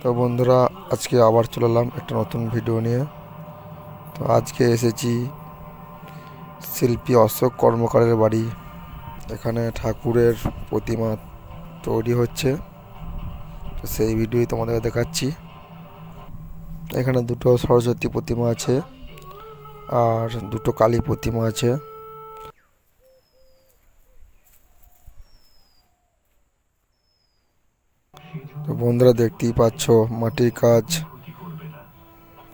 তো বন্ধুরা, আজকে আবার চলে এলাম একটা নতুন ভিডিও নিয়ে। তো আজকে এসেছি শিল্পী অশোক কর্মকারের বাড়ি। এখানে ঠাকুরের প্রতিমা তৈরি হচ্ছে। তো সেই ভিডিওই তোমাদের দেখাচ্ছি। এখানে দুটো সরস্বতী প্রতিমা আছে আর দুটো কালী প্রতিমা আছে। তো বন্ধুরা দেখতেই পাচ্ছ, মাটির কাজ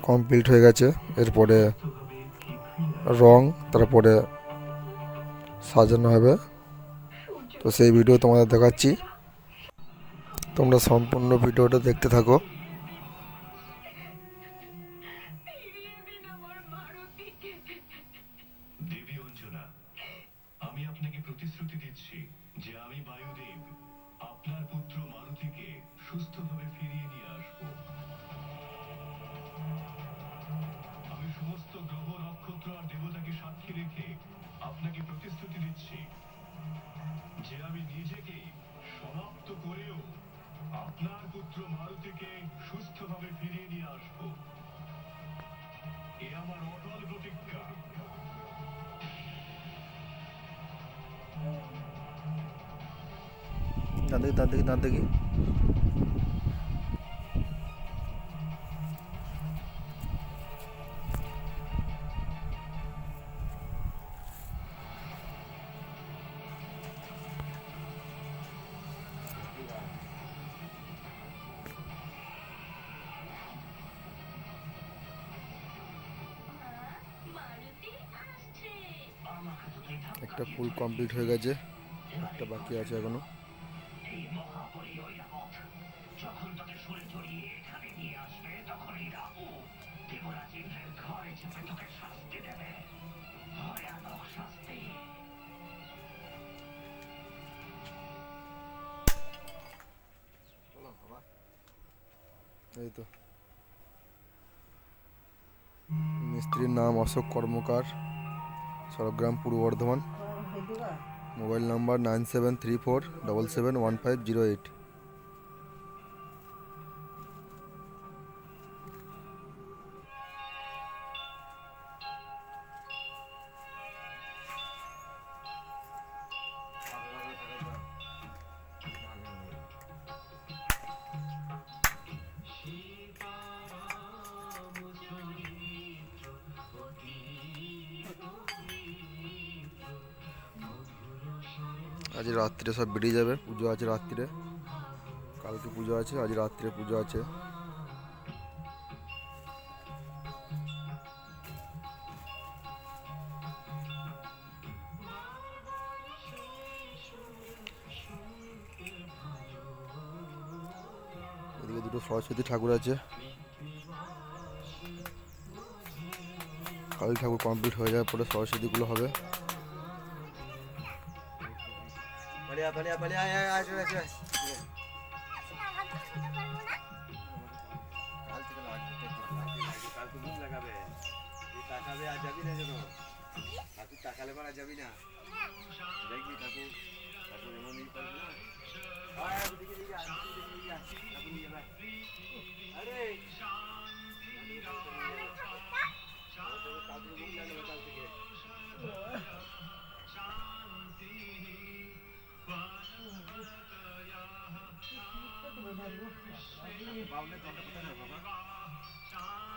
কমপ্লিট হয়ে গেছে। এরপরে রং, তারপরে সাজানো হবে। তো সেই ভিডিও তোমাদের দেখাচ্ছি। তোমরা সম্পূর্ণ ভিডিওটা দেখতে থাকো। সুস্থভাবে ফিরিয়ে নিয়ে আসব। আমি সমস্ত গ্রহ, নক্ষত্র আর দেবতাকে সাক্ষী রেখে আপনাকে প্রতিশ্রুতি দিচ্ছি যে আমি নিজেকে সমাপ্ত করেও আপনার পুত্র মারুতিকে সুস্থভাবে ফিরিয়ে নিয়ে আসব। এ আমার অটল প্রতিজ্ঞা। দাঁত দেখি দাঁত একটা ফুল কমপ্লিট হয়ে গেছে। একটা বাকি আছে এখনও। এই তো। মিস্ত্রির নাম Ashok Karmakar Sorgram Purba Bardhaman. Mobile number nine seven three four double seven one five zero eight. আজ রাত্রে সব বেরিয়ে যাবে, পুজো আছে রাত্রিরে কালকে পুজো আছে, আজ রাত্রে পুজো আছে। এদিকে দুটো সরস্বতী ঠাকুর আছে। কালী ঠাকুর কমপ্লিট হয়ে যাওয়ার পরে সরস্বতীগুলো হবে। বালিয়া বালিয়া বালিয়া আয় আয় আয় চলে চলে তাকাবে আর। যাবি না যেন ঠাকুর তাকালে পর যাবি না দেখবি ঠাকুর ঠাকুর আরে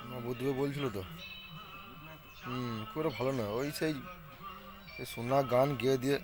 না বলছিল তো। হুম খুব ভালো না ওই সেই সোনা গান গেয়ে দিয়ে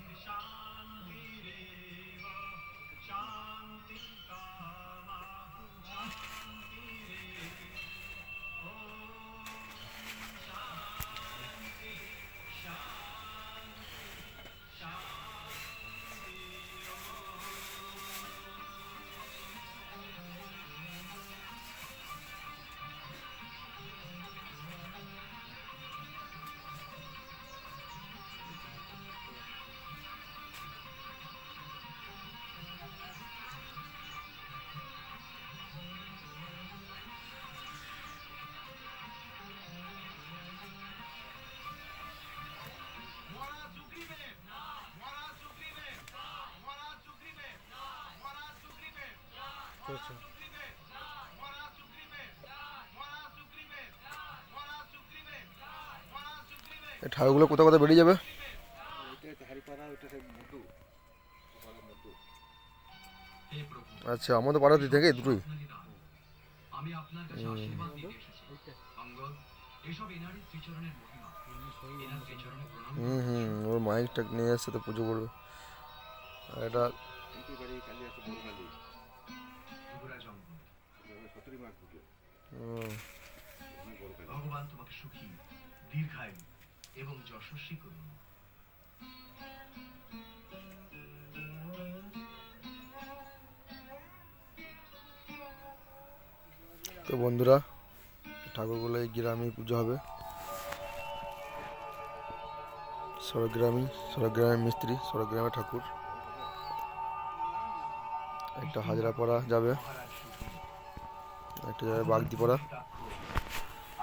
এই ঠাকুরগুলো কোথাও কোথাও বেরিয়ে যাবে? আচ্ছা আমাদের পাড়াতে থেকে দুটোই। হুম হুম, ওর মাইকটা নিয়ে আসছে তো পুজো করবে। আর এটা ভগবান তোমাকে সুখী, দীর্ঘায়ু। এবং যশস্বী করুন তো বন্ধুরা ঠাকুরগুলো এই গ্রামেই পুজো হবে। সরগ্রামী সরগ্রামের মিস্ত্রি সরগ্রামের ঠাকুর। একটা হাজরা পড়া যাবে। একটা যাবে বাগদি পড়া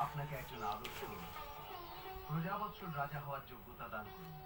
আপনাকে একজন আদর্শ প্রজাবৎসল রাজা হওয়ার যোগ্যতা দান করুন।